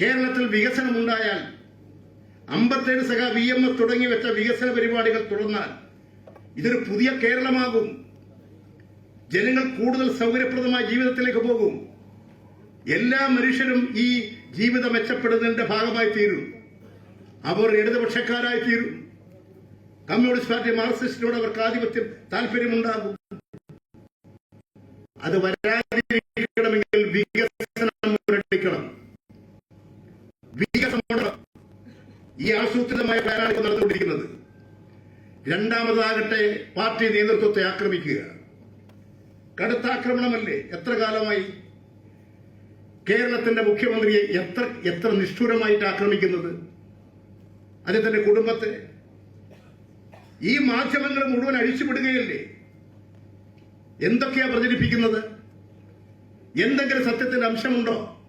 കേരളത്തിൽ വികസനം ഉണ്ടായാൽ അമ്പത്തേഴ് സഖ വി എം എസ് തുടങ്ങി വെച്ച വികസന പരിപാടികൾ തുടർന്നാൽ ഇതൊരു പുതിയ കേരളമാകും. ജനങ്ങൾ കൂടുതൽ സൗകര്യപ്രദമായ ജീവിതത്തിലേക്ക് പോകും. എല്ലാ മനുഷ്യരും ഈ ജീവിതം മെച്ചപ്പെടുന്നതിന്റെ ഭാഗമായി തീരും അവർ ഇടതുപക്ഷക്കാരായി തീരും. കമ്മ്യൂണിസ്റ്റ് പാർട്ടി മാർക്സിസ്റ്റിനോട് അവർക്ക് ആധിപത്യം താല്പര്യമുണ്ടാകും. അത് വരാതിരിക്കണമെങ്കിൽ വികസനം മുരടിക്കണം വികസനം ഈ ആസൂത്രിതമായ പ്ലാനാണ് ഇപ്പോൾ നടന്നുകൊണ്ടിരിക്കുന്നത്. രണ്ടാമതാകട്ടെ പാർട്ടി നേതൃത്വത്തെ ആക്രമിക്കുക. കടുത്ത ആക്രമണമല്ലേ? എത്ര കാലമായി? കേരളത്തിന്റെ മുഖ്യമന്ത്രിയെ എത്ര എത്ര നിഷ്ഠൂരമായിട്ട് ആക്രമിക്കുന്നത്? അദ്ദേഹത്തിന്റെ കുടുംബത്തെ. ഈ മാധ്യമങ്ങൾ മുഴുവൻ അഴിച്ചുവിടുകയല്ലേ എന്തൊക്കെയാ പ്രചരിപ്പിക്കുന്നത്? എന്തെങ്കിലും സത്യത്തിന്റെ അംശമുണ്ടോ?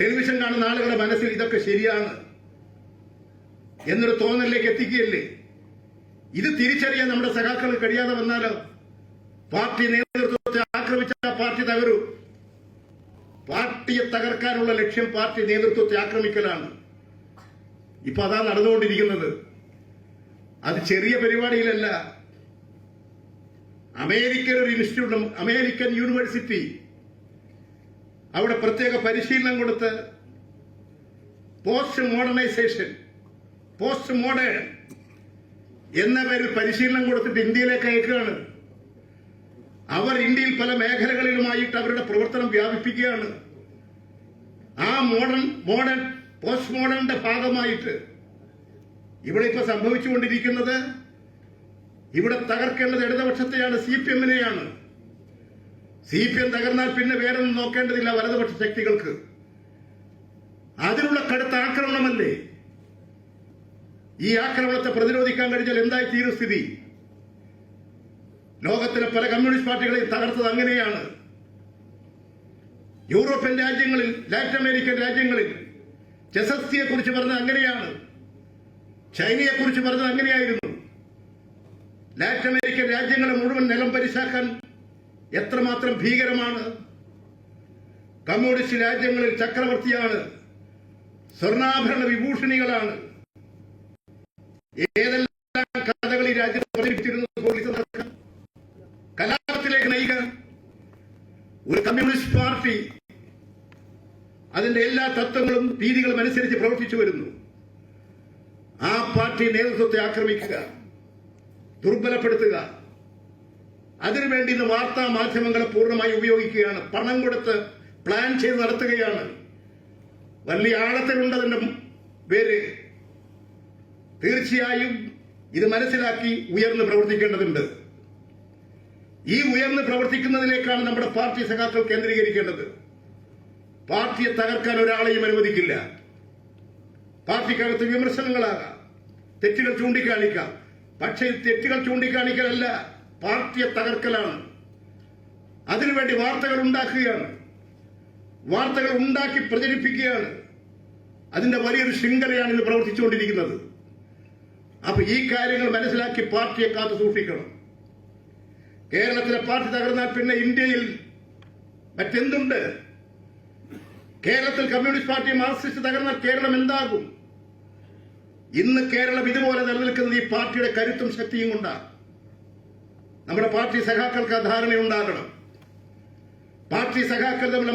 ടെലിവിഷൻ കാണുന്ന ആളുകളുടെ മനസ്സിൽ ഇതൊക്കെ ശരിയാണ്. എന്നൊരു തോന്നലിലേക്ക് എത്തിക്കുകയല്ലേ? ഇത് തിരിച്ചറിയാൻ നമ്മുടെ സഖാക്കൾ കഴിയാതെ വന്നാലോ? പാർട്ടി നേതൃത്വത്തെ ആക്രമിച്ച പാർട്ടി തകരൂ. പാർട്ടിയെ തകർക്കാനുള്ള ലക്ഷ്യം പാർട്ടി നേതൃത്വത്തെ ആക്രമിക്കലാണ്. ഇപ്പൊ അതാ നടന്നുകൊണ്ടിരിക്കുന്നത്. അത് ചെറിയ പരിപാടിയിലല്ല. അമേരിക്കൻ ഒരു ഇൻസ്റ്റിറ്റ്യൂട്ട് അമേരിക്കൻ യൂണിവേഴ്സിറ്റി അവിടെ പ്രത്യേക പരിശീലനം കൊടുത്ത് പോസ്റ്റ് മോഡേണൈസേഷൻ പോസ്റ്റ് മോഡേൺ എന്ന പേരിൽ പരിശീലനം കൊടുത്തിട്ട് ഇന്ത്യയിലേക്ക് അയക്കുകയാണ്. അവർ ഇന്ത്യയിൽ പല മേഖലകളിലുമായിട്ട് അവരുടെ പ്രവർത്തനം വ്യാപിപ്പിക്കുകയാണ്. ആ മോഡേൺ മോഡേൺ പോസ്റ്റ് മോഡേണിന്റെ ഭാഗമായിട്ട് ഇവിടെ ഇപ്പൊ സംഭവിച്ചുകൊണ്ടിരിക്കുന്നത് ഇവിടെ തകർക്കേണ്ടത് ഇടതുപക്ഷത്തെയാണ് സി പി എമ്മിനെയാണ്. സി പി എം തകർന്നാൽ പിന്നെ വേറെ ഒന്നും നോക്കേണ്ടതില്ല വലതുപക്ഷ ശക്തികൾക്ക്. അതിനുള്ള കടുത്ത ആക്രമണമല്ലേ? ഈ ആക്രമണത്തെ പ്രതിരോധിക്കാൻ കഴിഞ്ഞാൽ എന്തായി തീരും സ്ഥിതി? ലോകത്തിലെ പല കമ്മ്യൂണിസ്റ്റ് പാർട്ടികളെയും തകർത്തത് അങ്ങനെയാണ്. യൂറോപ്യൻ രാജ്യങ്ങളിൽ ലാറ്റിൻ അമേരിക്കൻ രാജ്യങ്ങളിൽ ചെസസ്തിയെ കുറിച്ച് പറഞ്ഞത് അങ്ങനെയാണ്. ചൈനയെ കുറിച്ച് പറഞ്ഞത് അങ്ങനെയായിരുന്നു. ലാറ്റിൻ അമേരിക്കൻ രാജ്യങ്ങളെ മുഴുവൻ നിലം പരിശാക്കാൻ എത്രമാത്രം ഭീകരമാണ്. കമ്മ്യൂണിസ്റ്റ് രാജ്യങ്ങളിൽ ചക്രവർത്തിയാണ്. സ്വർണാഭരണ വിഭൂഷണികളാണ്. ഏതെല്ലാം കഥകൾ ഈ രാജ്യത്ത് പ്രചരിപ്പിച്ചിരുന്നു പോലീസ് കലാപത്തിലേക്ക് നയിക്കുക ഒരു കമ്മ്യൂണിസ്റ്റ് പാർട്ടി അതിന്റെ എല്ലാ തത്വങ്ങളും രീതികളും അനുസരിച്ച് പ്രവർത്തിച്ചു വരുന്നു. ആ പാർട്ടി നേതൃത്വത്തെ ആക്രമിക്കുക ദുർബലപ്പെടുത്തുക അതിനുവേണ്ടി ഇന്ന് വാർത്താ മാധ്യമങ്ങളെ പൂർണമായി ഉപയോഗിക്കുകയാണ്. പണം കൊടുത്ത് പ്ലാൻ ചെയ്ത് നടത്തുകയാണ്. വലിയ ആഴത്തിലുണ്ടതിന്റെ പേര് തീർച്ചയായും ഇത് മനസ്സിലാക്കി ഉയർന്ന് പ്രവർത്തിക്കേണ്ടതുണ്ട്. ഈ ഉയർന്ന് പ്രവർത്തിക്കുന്നതിലേക്കാണ് നമ്മുടെ പാർട്ടി സഖാക്കൾ കേന്ദ്രീകരിക്കേണ്ടത്. പാർട്ടിയെ തകർക്കാൻ ഒരാളെയും അനുവദിക്കില്ല. പാർട്ടിക്കകത്ത് വിമർശനങ്ങളാകാം. തെറ്റുകൾ ചൂണ്ടിക്കാണിക്കാം. പക്ഷേ തെറ്റുകൾ ചൂണ്ടിക്കാണിക്കലല്ല പാർട്ടിയെ തകർക്കലാണ്. അതിനുവേണ്ടി വാർത്തകൾ ഉണ്ടാക്കുകയാണ്. വാർത്തകൾ ഉണ്ടാക്കി പ്രചരിപ്പിക്കുകയാണ്. അതിന്റെ വലിയൊരു ശൃംഖലയാണ് ഇന്ന് പ്രവർത്തിച്ചുകൊണ്ടിരിക്കുന്നത്. അപ്പൊ ഈ കാര്യങ്ങൾ മനസ്സിലാക്കി പാർട്ടിയെ കാത്തു സൂക്ഷിക്കണം. കേരളത്തിലെ പാർട്ടി തകർന്നാൽ പിന്നെ ഇന്ത്യയിൽ മറ്റെന്തുണ്ട്? കേരളത്തിൽ കമ്മ്യൂണിസ്റ്റ് പാർട്ടി മാർക്സിസ്റ്റ് തകർന്നാൽ കേരളം എന്താകും? ഇന്ന് കേരളം ഇതുപോലെ നിലനിൽക്കുന്നത് ഈ പാർട്ടിയുടെ കരുത്തും ശക്തിയും കൊണ്ടാണ് നമ്മുടെ പാർട്ടി സഖാക്കൾക്ക് ആ ധാരണയുണ്ടാകണം. പാർട്ടി സഖാക്കൾ തമ്മിലുള്ള